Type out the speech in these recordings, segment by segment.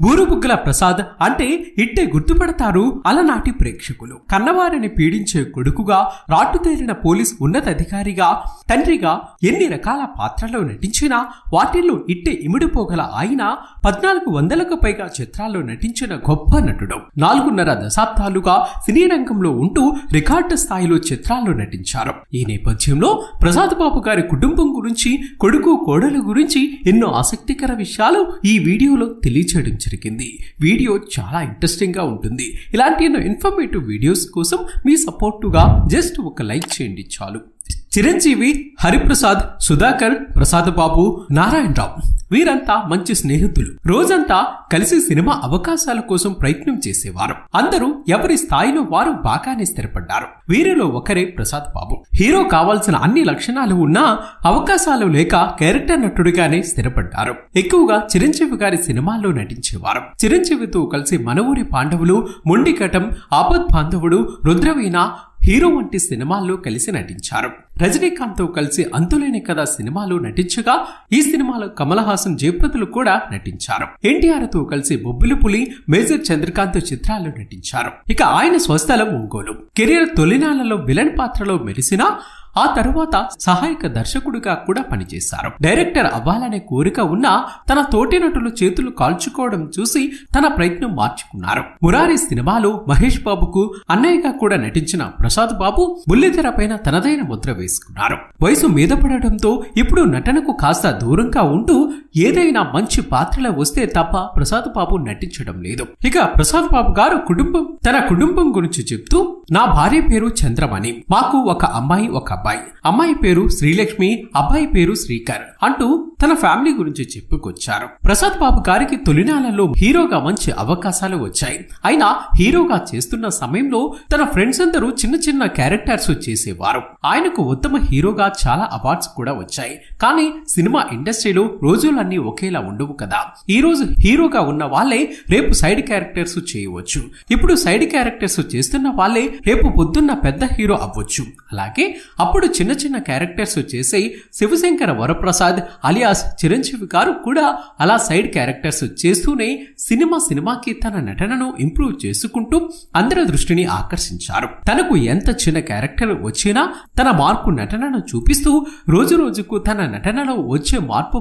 బూరుబుగ్గల ప్రసాద్ అంటే ఇట్టే గుర్తుపడతారు అలనాటి ప్రేక్షకులు. కన్నవారిని పీడించే కొడుకుగా రాటుతేలిన పోలీస్ ఉన్నతాధికారిగా తండ్రిగా ఎన్ని రకాల పాత్రల్లో నటించినా వాటిల్లో ఇట్టే ఇమిడిపోగల ఆయన పద్నాలుగు వందలకు పైగా చిత్రాల్లో నటించిన గొప్ప నటుడు. నాలుగున్నర దశాబ్దాలుగా సినీ రంగంలో ఉంటూ రికార్డు స్థాయిలో చిత్రాల్లో నటించారు. ఈ నేపథ్యంలో ప్రసాద్ బాబు గారి కుటుంబం గురించి కొడుకు కోడలు గురించి ఎన్నో ఆసక్తికర విషయాలు ఈ వీడియోలో తెలియచేయడం జరిగింది వీడియో చాలా ఇంట్రెస్టింగ్గా ఉంటుంది. ఇలాంటి ఎన్నో ఇన్ఫర్మేటివ్ వీడియోస్ కోసం మీ సపోర్టుగా జస్ట్ ఒక లైక్ చేయండి చాలు. చిరంజీవి హరిప్రసాద్ సుధాకర్ ప్రసాద్ బాబు నారాయణరావు వీరంతా మంచి స్నేహితులు. రోజంతా కలిసి సినిమా అవకాశాల కోసం ప్రయత్నం చేసేవారు. అందరూ ఎవరి స్థాయిలో వారు బాగానే స్థిరపడ్డారు. వీరిలో ఒకరే ప్రసాద్ బాబు. హీరో కావాల్సిన అన్ని లక్షణాలు ఉన్నా అవకాశాలు లేక క్యారెక్టర్ నటుడిగానే స్థిరపడ్డారు. ఎక్కువగా చిరంజీవి గారి సినిమాల్లో నటించేవారు. చిరంజీవితో కలిసి మన ఊరి పాండవులు మొండికటం ఆపద్ బాంధవుడు రుద్రవీణ హీరో వంటి సినిమాల్లో కలిసి నటించారు. రజనీకాంత్తో కలిసి అంతులేని కథ సినిమాలో నటించగా ఈ సినిమాలో కమల్ హాసన్ జయప్రదులు కూడా నటించారు. ఎన్టీఆర్తో కలిసి బొబ్బిలి పులి మేజర్ చంద్రకాంత్ చిత్రాల్లో నటించారు. ఇక ఆయన స్వస్థలం ఒంగోలు. కెరీర్ తొలినాళ్ళలో విలన్ పాత్రలో మెరిసినా ఆ తరువాత సహాయక దర్శకుడిగా కూడా పనిచేశారు. డైరెక్టర్ అవ్వాలనే కోరిక ఉన్నా తన తోటి నటులు చేతులు కాల్చుకోవడం చూసి తన ప్రయత్నం మార్చుకున్నారు. మురారి సినిమాలో మహేష్ బాబుకు అన్నయ్యగా కూడా నటించిన ప్రసాద్ బాబు బుల్లితెర పైన తనదైన ముద్ర వేసుకున్నారు. వయసు మీద పడటంతో ఇప్పుడు నటనకు కాస్త దూరంగా ఉంటూ ఏదైనా మంచి పాత్రలో వస్తే తప్ప ప్రసాద్ బాబు నటించడం లేదు. ఇక ప్రసాద్ బాబు గారు కుటుంబం తన కుటుంబం గురించి చెప్తూ నా భార్య పేరు చంద్రమణి మాకు ఒక అమ్మాయి ఒక అబ్బాయి. అమ్మాయి పేరు శ్రీలక్ష్మి అబ్బాయి పేరు శ్రీకర్ అంటూ తన ఫ్యామిలీ గురించి చెప్పుకొచ్చారు. ప్రసాద్ బాబు గారికి తొలినాలలో హీరోగా మంచి అవకాశాలు వచ్చాయి. అయినా హీరోగా చేస్తున్న సమయంలో తన ఫ్రెండ్స్ అందరూ చిన్న చిన్న క్యారెక్టర్స్ చేసేవారు. ఆయనకు ఉత్తమ హీరోగా చాలా అవార్డ్స్ కూడా వచ్చాయి. కానీ సినిమా ఇండస్ట్రీలో రోజుల రోజులన్నీ ఒకేలా ఉండవు కదా. ఈ రోజు హీరోగా ఉన్న వాళ్ళే రేపు సైడ్ క్యారెక్టర్స్ చేయవచ్చు. ఇప్పుడు సైడ్ క్యారెక్టర్స్ చేస్తున్న వాళ్ళే రేపు పొద్దున్న పెద్ద హీరో అవ్వచ్చు. అలాగే అప్పుడు చిన్న చిన్న క్యారెక్టర్స్ చేసే శివశంకర వరప్రసాద్ అలియాస్ చిరంజీవి గారు కూడా అలా సైడ్ క్యారెక్టర్స్ చేస్తూనే సినిమా సినిమాకి తన నటనను ఇంప్రూవ్ చేసుకుంటూ అందరి దృష్టిని ఆకర్షించారు. తనకు ఎంత చిన్న క్యారెక్టర్ వచ్చినా తన మార్పు నటనను చూపిస్తూ రోజు రోజుకు తన నటనలో వచ్చే మార్పు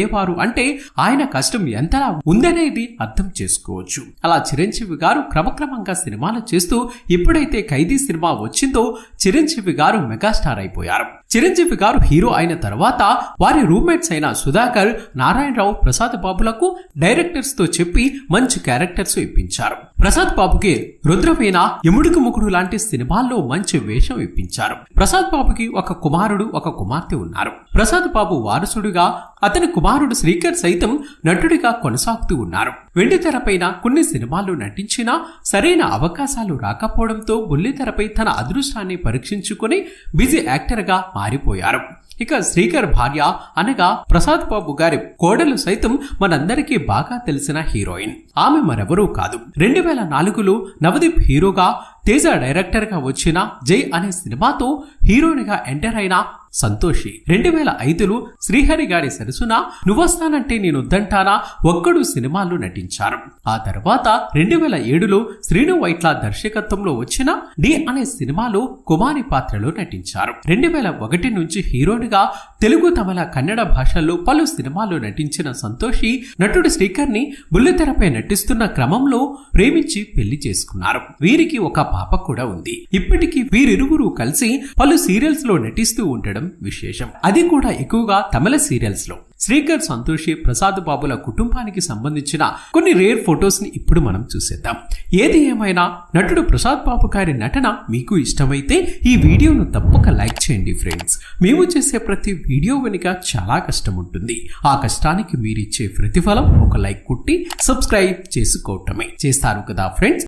ఆశ్చర్యపడేవారు అంటే ఆయన కష్టం ఎంతలా ఉందనేది అర్థం చేసుకోవచ్చు. అలా చిరంజీవి గారు క్రమక్రమంగా సినిమాలు చేస్తూ ఎప్పుడైతే ఖైదీ సినిమా వచ్చిందో చిరంజీవి గారు మెగాస్టార్ అయిపోయారు. చిరంజీవి గారు హీరో అయిన తర్వాత వారి రూమ్మేట్స్ అయిన సుధాకర్ నారాయణరావు ప్రసాద్ బాబులకు డైరెక్టర్స్తో చెప్పి మంచి క్యారెక్టర్స్ ఇప్పించారు. ప్రసాద్ బాబుకి రుద్రవీణ యముడికి ముకుడు లాంటి సినిమాల్లో మంచి వేషం ఇప్పించారు. ప్రసాద్ బాబుకి ఒక కుమారుడు ఒక కుమార్తె ఉన్నారు. ప్రసాద్ బాబు వారసుడిగా అతని కుమారుడు శ్రీకర్ సైతం నటుడిగా కొనసాగుతూ ఉన్నారు. వెండి తెరపైన కొన్ని సినిమాల్లో నటించినా సరైన అవకాశాలు రాకపోవడంతో బుల్లితెరపై తన అదృష్టాన్ని పరీక్షించుకుని బిజీ యాక్టర్గా మారిపోయారు. ఇక శ్రీకర్ భార్య అనగా ప్రసాద్ బాబు గారి కోడలు సైతం మనందరికీ బాగా తెలిసిన హీరోయిన్. ఆమె మరెవరూ కాదు. రెండు వేల నాలుగులో నవదీప్ హీరోగా తేజ డైరెక్టర్గా వచ్చిన జై అనే సినిమాతో హీరోయిన్గా ఎంటర్ అయిన సంతోషి. రెండు వేల ఐదులో శ్రీహరి గారి సరసున నువ్వొస్తానంటే నేనుద్దంటానా? ఒక్కడు సినిమాల్లో నటించారు. ఆ తర్వాత రెండు వేల ఏడులో శ్రీను వైట్ల దర్శకత్వంలో వచ్చిన డి అనే సినిమాలో కుమారి పాత్రలో నటించారు. రెండు వేల ఒకటి నుంచి హీరోనిగా తెలుగు తమిళ కన్నడ భాషల్లో పలు సినిమాల్లో నటించిన సంతోషి నటుడు శ్రీకర్ని బుల్లితెరపై నటిస్తున్న క్రమంలో ప్రేమించి పెళ్ళి చేసుకున్నారు. వీరికి ఒక పాప కూడా ఉంది. ఇప్పటికీ వీరిరువురు కలిసి పలు సీరియల్స్లో నటిస్తూ ఉండడం విశేషం. అది కూడా ఎక్కువగా తమిళ సీరియల్స్లో శ్రీకర్ సంతోషి ప్రసాద్ బాబుల కుటుంబానికి సంబంధించిన కొన్ని రేర్ ఫొటోస్ని ఇప్పుడు మనం చూసేద్దాం. ఏది ఏమైనా నటుడు ప్రసాద్ బాబు గారి నటన మీకు ఇష్టమైతే ఈ వీడియోను తప్పక లైక్ చేయండి ఫ్రెండ్స్. మేము చేసే ప్రతి వీడియో వెనుక చాలా కష్టం ఉంటుంది. ఆ కష్టానికి మీరిచ్చే ప్రతిఫలం ఒక లైక్ కుట్టి సబ్స్క్రైబ్ చేసుకోవటమే. చేస్తారు కదా ఫ్రెండ్స్?